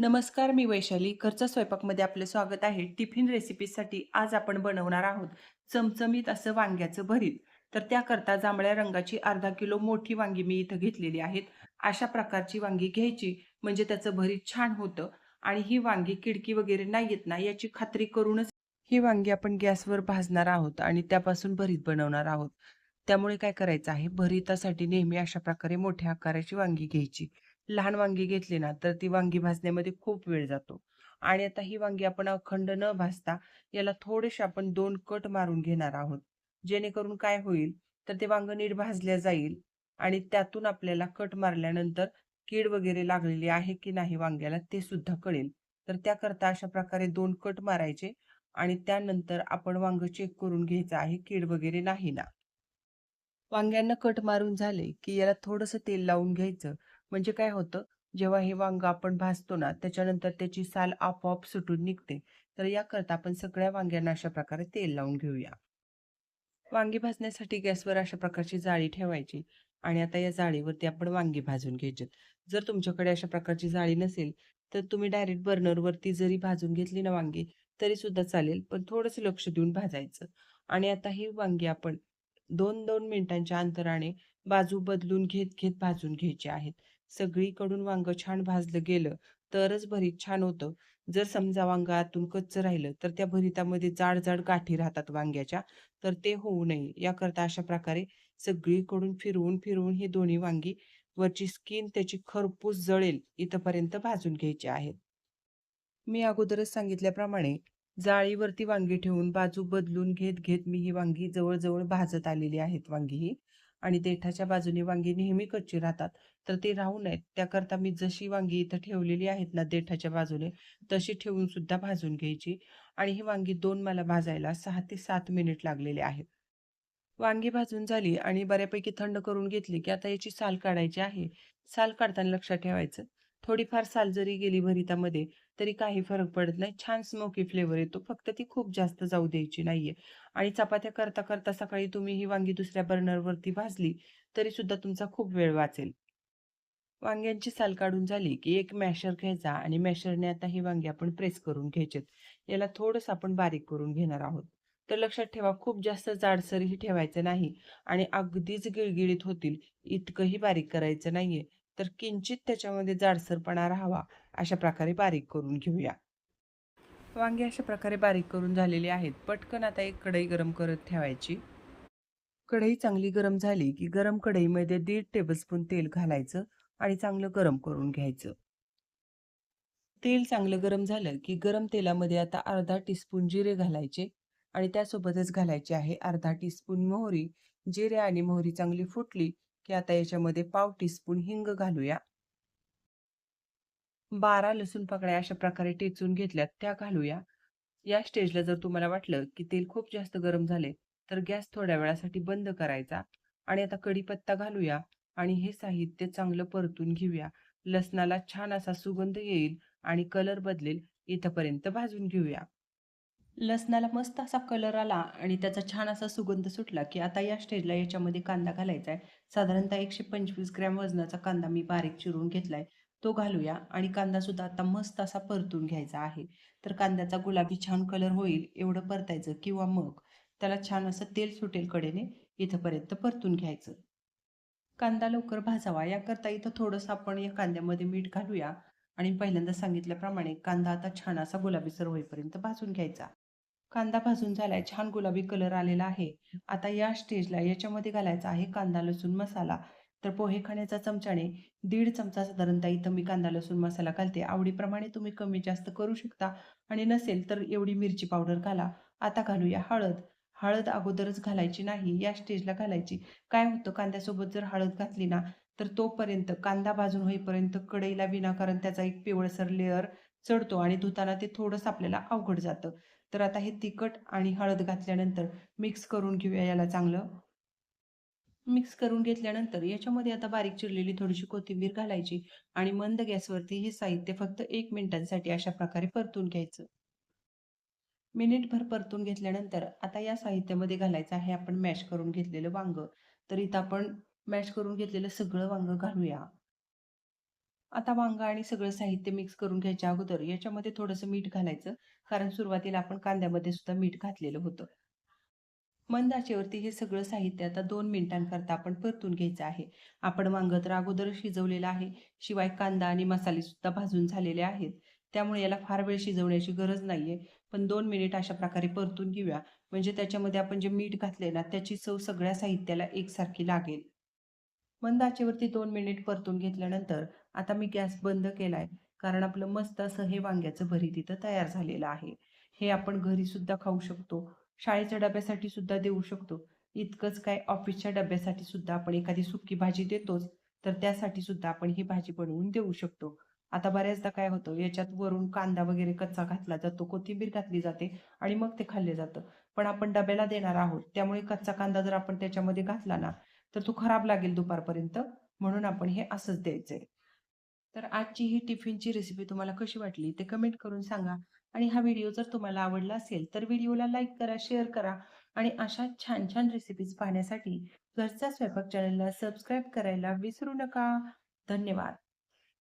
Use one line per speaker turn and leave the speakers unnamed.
नमस्कार मी वैशाली. घरच्या स्वयंपाकमध्ये आपलं स्वागत आहे. टिफिन रेसिपीसाठी आज आपण बनवणार आहोत चमचमीत असं वांग्याचं भरीत. तर त्याकरता जांभळ्या रंगाची अर्धा किलो मोठी वांगी मी इथं घेतलेली आहेत. अशा प्रकारची वांगी घ्यायची म्हणजे त्याचं भरीत छान होतं आणि ही वांगी किडकी वगैरे नाही येत ना याची खात्री करूनच ही वांगी आपण गॅसवर भाजणार आहोत आणि त्यापासून भरीत बनवणार आहोत. त्यामुळे काय करायचं आहे? भरितासाठी नेहमी अशा प्रकारे मोठ्या आकाराची वांगी घ्यायची. लहान वांगी घेतली ना तर ती वांगी भाजण्यामध्ये खूप वेळ जातो. आणि आता ही वांगी आपण अखंड न भाजता याला थोडेसे आपण दोन कट मारून घेणार आहोत. जेणेकरून काय होईल तर ते वांग नीट भाजल्या जाईल आणि त्यातून आपल्याला कट मारल्यानंतर कीड वगैरे लागलेली आहे की नाही वांग्याला ते सुद्धा कळेल. तर त्याकरता अशा प्रकारे दोन कट मारायचे आणि त्यानंतर आपण वांग चेक करून घ्यायचं आहे कीड वगैरे नाही ना. वांग्यांना कट मारून झाले की याला थोडंसं तेल लावून घ्यायचं म्हणजे काय होतं जेव्हा हे वांग आपण भाजतो ना त्याच्यानंतर त्याची साल आपोआप सुटून निघते. तर याकरता आपण सगळ्या वांग्यांना अशा प्रकारे तेल लावून घेऊया. वांगी भाजण्यासाठी गॅसवर अशा प्रकारची जाळी ठेवायची आणि आता या जाळीवरती आपण वांगी भाजून घ्यायचे. जर तुमच्याकडे अशा प्रकारची जाळी नसेल तर तुम्ही डायरेक्ट बर्नरवरती जरी भाजून घेतली ना वांगी तरी सुद्धा चालेल पण थोडंसं लक्ष देऊन भाजायचं. आणि आता ही वांगी आपण दोन दोन मिनिटांच्या अंतराने बाजू बदलून घेत घेत भाजून घ्यायची आहेत सगळीकडून वांग छान भाजलं गेलं तरच भरीत छान होतं. जर समजा वांग आतून कच्चं राहिलं तर त्या भरितामध्ये जाड जाड गाठी राहतात वांग्याच्या तर ते होऊ नये. याकरता अशा प्रकारे सगळीकडून फिरवून फिरवून ही दोन्ही वांगी वरची स्किन त्याची खरपूस जळेल इथपर्यंत भाजून घ्यायची आहेत. मी अगोदरच सांगितल्याप्रमाणे जाळीवरती वांगी ठेवून बाजू बदलून घेत घेत मी ही वांगी जवळजवळ भाजत आलेली आहेत वांगी ही. आणि देठाच्या बाजूने वांगी नेहमी कच्ची राहतात. तर ते राहू नयेत. त्याकरता मी जशी वांगी इथं ठेवलेली आहेत ना देठाच्या बाजूने तशी ठेवून सुद्धा भाजून घ्यायची. आणि ही वांगी दोन मला भाजायला सहा ते सात मिनिट लागलेले आहेत. वांगी भाजून झाली आणि बऱ्यापैकी थंड करून घेतली की आता याची साल काढायची आहे. साल काढताना लक्षात ठेवायचं. थोडीफार साल जरी गेली भरितामध्ये तरी काही फरक पडत नाही. छान स्मोकी फ्लेवर येतो. फक्त ती खूप जास्त जाऊ द्यायची नाहीये. आणि चपात्या करता करता सकाळी तुम्ही ही वांगी दुसऱ्या बर्नरवरती भाजली तरी सुद्धा तुमचा खूप वेळ वाचेल. वांग्यांची साल काढून झाली की एक मॅशर घ्यायचा आणि मॅशरने आता ही वांगी आपण प्रेस करून घ्यायचेत. याला थोडंसं आपण बारीक करून घेणार आहोत. तर लक्षात ठेवा खूप जास्त जाडसरही ठेवायचं नाही आणि अगदीच गिळगिळीत होतील. इतकंही बारीक करायचं नाहीये. तर किंचित त्याच्यामध्ये जाडसरपणा राहावा अशा प्रकारे बारीक करून घेऊया. वांगी अशा प्रकारे बारीक करून झालेली आहेत. पटकन आता एक कढई गरम करत ठेवायची. कढई चांगली गरम झाली की गरम कढईमध्ये दीड टेबलस्पून तेल घालायचं आणि चांगलं गरम करून घ्यायचं. तेल चांगलं गरम झालं की गरम तेलामध्ये आता अर्धा टीस्पून जिरे घालायचे आणि त्यासोबतच घालायचे आहे अर्धा टीस्पून मोहरी. जिरे आणि मोहरी चांगली फुटली की आता याच्यामध्ये पाव टीस्पून हिंग घालूया. बारा लसूण पाकळ्या अशा प्रकारे टेचून घेतल्यात त्या घालूया. या स्टेजला जर तुम्हाला वाटलं की तेल खूप जास्त गरम झाले तर गॅस थोड्या वेळासाठी बंद करायचा आणि आता कढीपत्ता घालूया आणि हे साहित्य चांगलं परतून घेऊया. लसणाला छान असा सुगंध येईल आणि कलर बदलेल इथपर्यंत भाजून घेऊया. लसणाला मस्त असा कलर आला आणि त्याचा छान असा सुगंध सुटला की आता या स्टेजला याच्यामध्ये कांदा घालायचा आहे साधारणतः एकशे पंचवीस ग्रॅम वजनाचा कांदा मी बारीक चिरून घेतलाय. तो घालूया आणि कांदा सुद्धा आता मस्त असा परतून घ्यायचा आहे. तर कांद्याचा गुलाबी छान कलर होईल एवढं परतायचं किंवा मग त्याला छान असं तेल सुटेल कडेने इथंपर्यंत परतून घ्यायचं. कांदा लवकर भाजावा. याकरता इथं थोडंसं आपण या कांद्यामध्ये मीठ घालूया आणि पहिल्यांदा सांगितल्याप्रमाणे कांदा आता छान असा गुलाबीसर होईपर्यंत भाजून घ्यायचा. कांदा भाजून झालाय छान गुलाबी कलर आलेला आहे. आता या स्टेजला याच्यामध्ये घालायचा आहे कांदा लसूण मसाला. तर पोहे खाण्याच्या चमच्याने दीड चमचा साधारणतः इथं मी कांदा लसूण मसाला घालते. आवडीप्रमाणे तुम्ही कमी जास्त करू शकता. आणि नसेल तर एवढी मिरची पावडर घाला. आता घालूया हळद. हळद अगोदरच घालायची नाही या स्टेजला घालायची. काय होतं कांद्यासोबत जर हळद घातली ना तर तोपर्यंत कांदा भाजून होईपर्यंत कढईला विनाकारण त्याचा एक पिवळसर लेअर चढतो आणि धुताना ते थोडंसं आपल्याला अवघड जातं. तर आता हे तिखट आणि हळद घातल्यानंतर मिक्स करून घेऊया याला चांगलं. मिक्स करून घेतल्यानंतर याच्यामध्ये आता बारीक चिरलेली थोडीशी कोथिंबीर घालायची आणि मंद गॅसवरती हे साहित्य फक्त एक मिनिटांसाठी अशा प्रकारे परतून घ्यायचं. मिनिटभर परतून घेतल्यानंतर आता या साहित्यामध्ये घालायचं आहे आपण मॅश करून घेतलेलं वांग. तर इथं आपण मॅश करून घेतलेलं सगळं वांग घालूया. आता वांगा आणि सगळं साहित्य मिक्स करून घ्यायच्या अगोदर याच्यामध्ये थोडंसं मीठ घालायचं. कारण सुरुवातीला आपण कांद्यामध्ये सुद्धा मीठ घातलेलं होतं. मंद आचेवरती हे सगळं साहित्य आता दोन मिनिटांकरता आपण परतून घ्यायचं आहे. आपण वांग तर अगोदर शिजवलेलं आहे. शिवाय कांदा आणि मसाले सुद्धा भाजून झालेले आहेत. त्यामुळे याला फार वेळ शिजवण्याची गरज नाहीये. पण दोन मिनिट अशा प्रकारे परतून घेऊया. म्हणजे त्याच्यामध्ये आपण जे मीठ घातले ना त्याची चव सगळ्या साहित्याला एकसारखी लागेल. मंद आचेवरती दोन मिनिट परतून घेतल्यानंतर आता मी गॅस बंद केलाय. कारण आपलं मस्त असं हे वांग्याचं भरीत इथं तयार झालेलं आहे. हे आपण घरी सुद्धा खाऊ शकतो. शाळेच्या डब्यासाठी सुद्धा देऊ शकतो. इतकंच काय ऑफिसच्या डब्यासाठी सुद्धा आपण एखादी सुकी भाजी देतोच तर त्यासाठी सुद्धा आपण ही भाजी बनवून देऊ शकतो. आता बऱ्याचदा काय होतं याच्यात वरून कांदा वगैरे कच्चा घातला जातो कोथिंबीर घातली जाते आणि मग ते खाल्ले जातं. पण आपण डब्याला देणार आहोत त्यामुळे कच्चा कांदा जर आपण त्याच्यामध्ये घातला ना तर तो खराब लागेल दुपारपर्यंत. म्हणून आपण हे असंच द्यायचंय. तर आजची ही टिफिनची रेसिपी तुम्हाला कशी वाटली ते कमेंट करून सांगा. आणि हा व्हिडिओ जर तुम्हाला आवडला असेल तर व्हिडिओला लाईक करा शेअर करा. आणि अशा छान छान रेसिपीज पाहण्यासाठी घरचा स्वयंपाक चॅनलला सबस्क्राईब करायला विसरू नका. धन्यवाद.